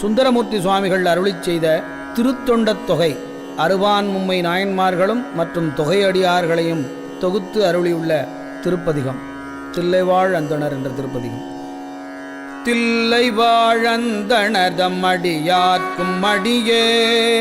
சுந்தரமூர்த்தி சுவாமிகள் அருளிச் செய்த திருத்தொண்டத் தொகை அருவான் மும்மை நாயன்மார்களும் மற்றும் தொகையடியார்களையும் தொகுத்து அருளியுள்ள திருப்பதிகம். தில்லைவாழ் அந்தனர் என்ற திருப்பதிகம். தில்லை வாழந்தணதம் அடியார்க்கும் அடியே.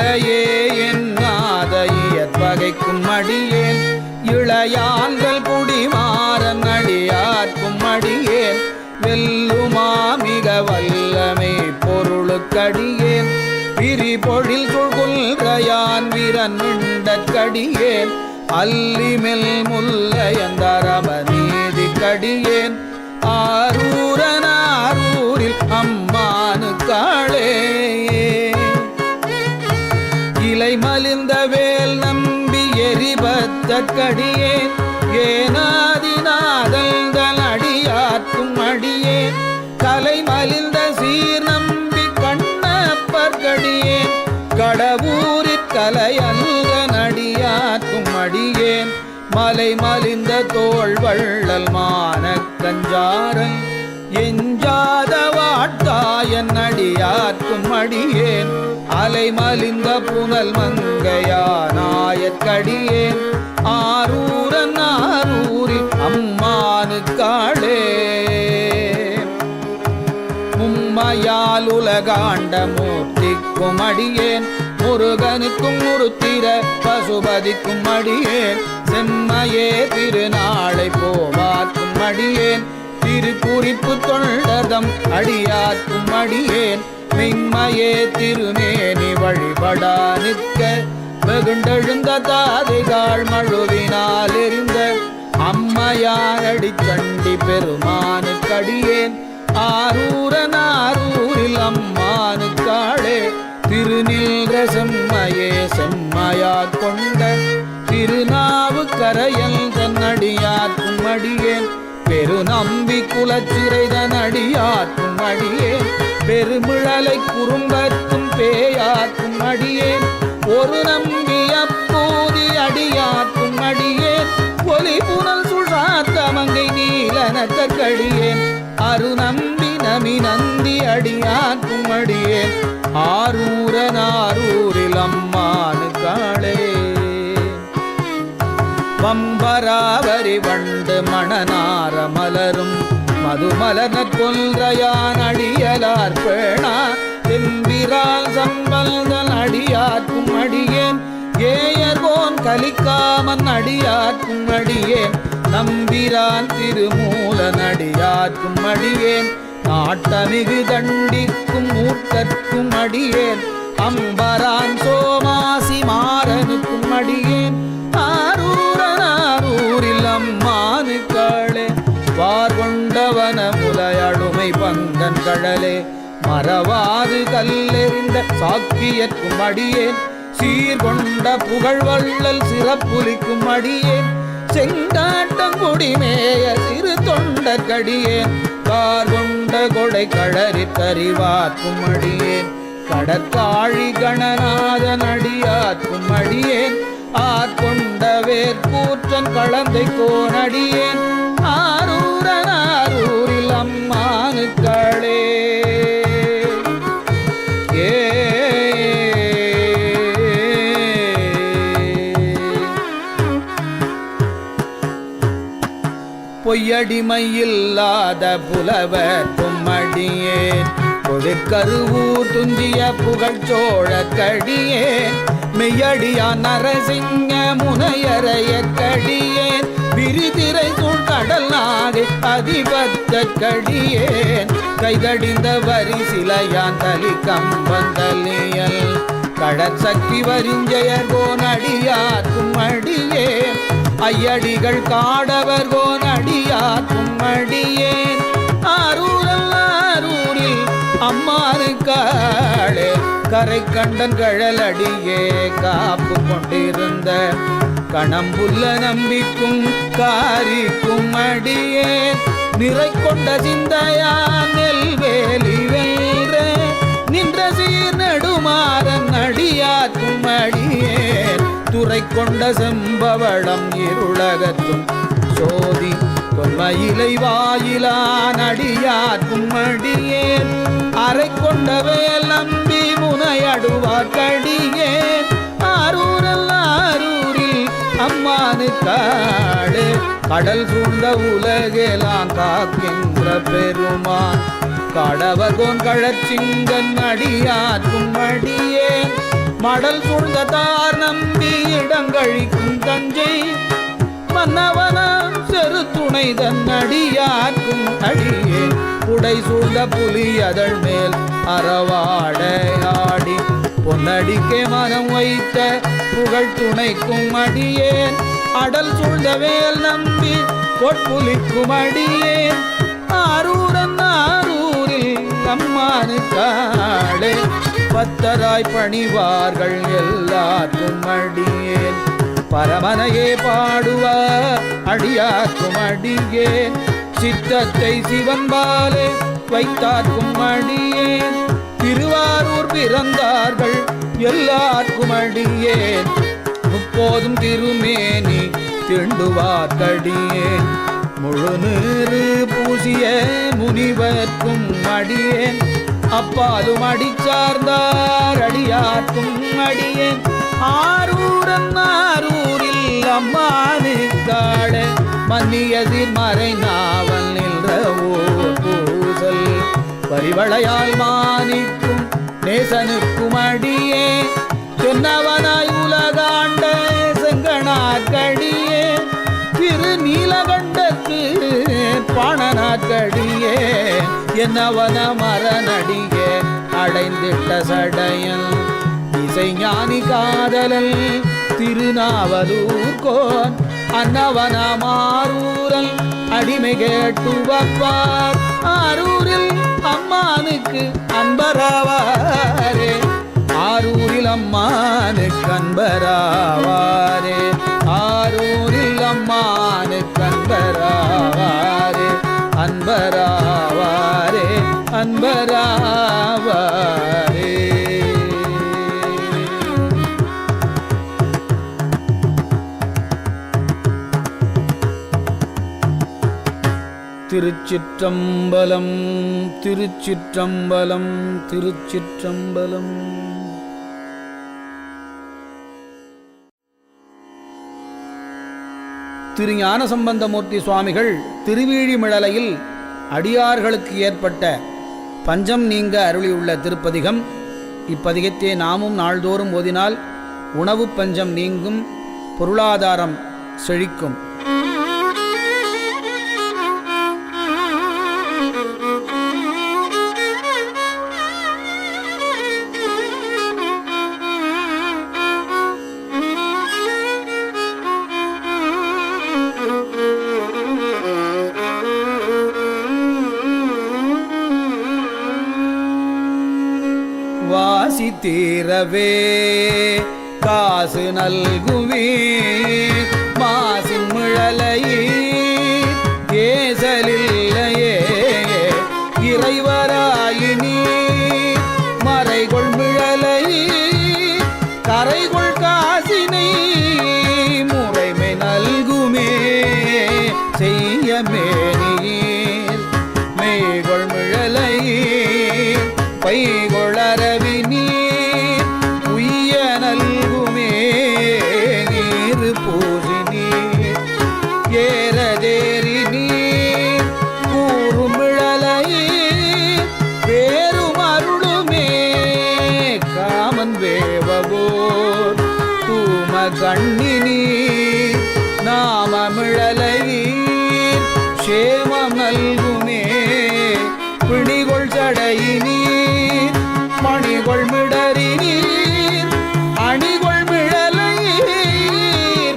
இல்லையே என்னாத இயற்பகைக்கும் அடியேன். இளையான்கள் குடிமாறன் அடியார்க்கும் அடியேன். வெல்லுமா மிக வல்லமை பொருளுக்கடியேன். பிரிபொழில் சுழ்குல்கையான் வீரன் மிண்டற்கடியேன் அல்லிமெல் முல்லையந்தரம நீதி கடியேன் எரிபத்தற்கடியேன் ஏனாதிநாதங்கள் அடியாற்றும் அடியேன் கலை மலிந்த சீர் நம்பி கண்ணப்பற்கடியேன் கடவுரிற் கலை கலையல்க நடியாற்றும் அடியேன் மலை மலிந்த தோல் வள்ளல் மானக் கஞ்சாரன் எஞ்சாத வாட்டாயன் அடியார்க்கும் அடியேன் அலை மலிந்த புனல் மங்கையானாயற்கடியேன் ஆரூரன் ஆரூரில் அம்மானு காளே மும்மையால் உலகாண்ட மூர்த்திக்கும் அடியேன். முருகனுக்கும் முருத்திர பசுபதிக்கும் அடியேன். செம்மையே திருநாளை போவாக்கும் அடியேன். திருக்குறிப்பு தொண்டதம் அடியாக்கும் அடியேன். மென்மையே திருமேனி வழிபடா நிற்க. வெகுண்டெழுந்த தாதைகாள் மழுவினால் எரிந்த அம்மையாரடி கண்டி பெருமானு கடியேன் ஆரூரன் ஆரூரில் அம்மானு காளே திருநின்ற செம்மையே செம்மையா கொண்ட திருநாவு கரையல் தன்னடியாக்கும் அடியேன். பெருநம்பி குலச்சிறைதன் அடியாக்கும் அடியேன். பெருமிழலை குறும்பத்தும் பேயாக்கும் அடியேன். ஒரு நம்பி அப்போதி அடியே ஒலி புனல் சுழாத்த மங்கை நீலனக்கடியேன் அரு நம்பி நமி நந்தி அடியாக்கும் அடியேன் ஆரூரன் ஆரூரில் அம்மானு காளே. வம்பராவரி வண்டு மணனார மலரும் மதுமலன கொல்றையான் அடியலார் பேணா. தெம்பிரால் சம்பல்தல் அடியார்க்கும் அடியேன் கலிக்காமன் அடியார்க்கும் அடியேன். நம்பிரான் திருமூலன் அடியார்க்கும் அடியேன். நாட்டமிகு தண்டிக்கும் மூர்க்கற்கும் அடியேன். அம்பரான் சோமாசி மாறனுக்கும் அடியேன். ஆரூரனாரூரில் அம்மானு காளே. வார் கொண்டவன முலையழுமை பந்தன் கழலே மறவாது கல்லெறிந்த சாக்கியற்கும் அடியேன். சீர்கொண்ட புகழ்வள்ளல் சிறப்புலிக்கும் அடியேன். செங்காட்டங்குடிமேய சிறு தொண்டற்கடியேன் கார் கொண்ட கொடை களறி கறிவார்க்கும் அடியேன். கடத்தாழி கணநாதன் அடியார்க்கும் அடியேன். ஆட்கொண்ட வேற்கூற்றன் கலந்தை கோனடியேன் பொய்யடிமையில்லாத புலவர் கும்மடியேன் கொழுக்கருவூர் துந்திய புகழ்ச்சோழ கடியேன் மெய்யடியா நரசிங்க முனையறைய கடியேன் விரிதிரை சூழ் கடல் நாடு அதிபத்த கடியேன் கைதடிந்த வரி சிலையான் தலி கம்பந்தலியல் கடற்சக்தி வரிஞ்சயர் கோனடியார்க்கும் அடியேன் ஐயடிகள் காடவர் கோனடியார் கும்மடியேன் ஆரூரல் ஆரூரில் அம்மாறு காளே. கரை கண்டன் கழலடியே காப்பு கொண்டிருந்த கணம்புல்ல நம்பிக்கும் காரிக்கும் அடியே. நிறை கொண்ட சிந்தையா நெல்வேலி வென்ற நின்ற சீர் நடுமாறன் நெடுமாறன் அடியாற்றும் நிறை கொண்ட செம்பவளம் இருளகத்தும் சோதி தொன்மையிலை வாயிலான் அடியார்க்கும் அடியேன் அரை கொண்ட வேல் நம்பி முனையடுவார் கடியேன். ஆரூரல் ஆரூரில் அம்மானு காடு கடல் சூழ்ந்த உலகெலாம் காக்கின்ற பெருமான். கடவகோன் கழச்சிங்கன் அடியார்க்கும் அடியேன் மடல் சூழ்ந்த தார் நம்பி இடங்கழிக்கும் தஞ்சை மன்னவனம் செரு துணை தன்னடியாக்கும் அடியே. உடை சூழ்ந்த புலி அதழ் மேல் அறவாடையாடி பொன்னடிக்கே மனம் வைத்த புகழ் துணைக்கும் அடியேன். அடல் சூழ்ந்த வேல் நம்பி பொற்புலிக்கும் அடியேன். ஆரூரன் ஆரூரில் அம்மானு காடே பத்தராய் பணிவார்கள் எல்லாருக்கும் அடியேன். பரமனையே பாடுவார் அடியாக்கும் அடியேன். சித்தத்தை சிவன்பாலே வைத்தார்க்கும் அடியேன். திருவாரூர் பிறந்தார்கள் எல்லாருக்கும் அடியேன். முப்போதும் திருமேனி திண்டுவார்க்கடியேன். முழு நீரு பூசிய முனிவர்க்கும் அடியேன். அப்பாலும் அடி சார்ந்தார் அடியார்க்கும் அடியேன் ஆரூரன்னாரூரில் அம்மானு காட மன்னியதிர் மறை நாவல் நின்ற ஓர் பூசல். பரிவளையால் மானிக்கும் நேசனுக்கும் அடியே. சொன்னவனாய் உலகாண்ட செங்கனாக்கடியே திரு நீலகண்டத்து பாணனாக்கடியே என்னவன மரநடியே அடைந்திட்ட சடையன். இசைஞானி காதலல் திருநாவலூர்கோன். அன்னவன மாரூரல் அடிமை கேட்டு வப்பார் ஆரூரில் அம்மானுக்கு அன்பராவாரே. ஆரூரில் அம்மானுக்கு அன்பராவாரே. ஆரூரில் அம்மானுக்கு அன்பராவாரே. அன்பரா அன்பராவாரே திருச்சிற்றம்பலம் திருச்சிற்றம்பலம் திருச்சிற்றம்பலம். திரு ஞானசம்பந்தமூர்த்தி சுவாமிகள் திருவீழிமிழலையில் அடியார்களுக்கு ஏற்பட்ட பஞ்சம் நீங்க அருளியுள்ள திருப்பதிகம். இப்பதிகத்தை நாமும் நாள்தோறும் ஓதினால் உணவு பஞ்சம் நீங்கும் பொருளாதாரம் செழிக்கும். தீரவே. காசு நல்குவே மாசின் முழலையே ஏசலில்லையே இறைவராயினி மறைகொள் மிழலையே கரைகொள் காசினை முறைமை நல்குமே செய்ய தூம கண்ணினி நாமமிழலையீர் சேமம் நல்குமே. பிணிகொள் சடையினீர் மணிகொள் மிடறினீர் அணிகொள் மிழலையீர்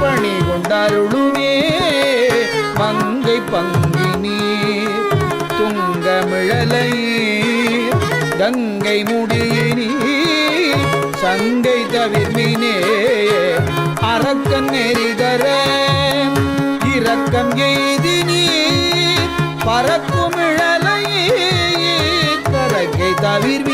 பணி கொண்டருளுமே மங்கை பங்கினி துங்க மிழலை கங்கை முடியினீர் சங்கை தவிர்மினே. அரக்கன் நெறிதர இரக்கம் எய்தி நீர் பறக்கும் இழலையீர் கரக்கை தவிர்வி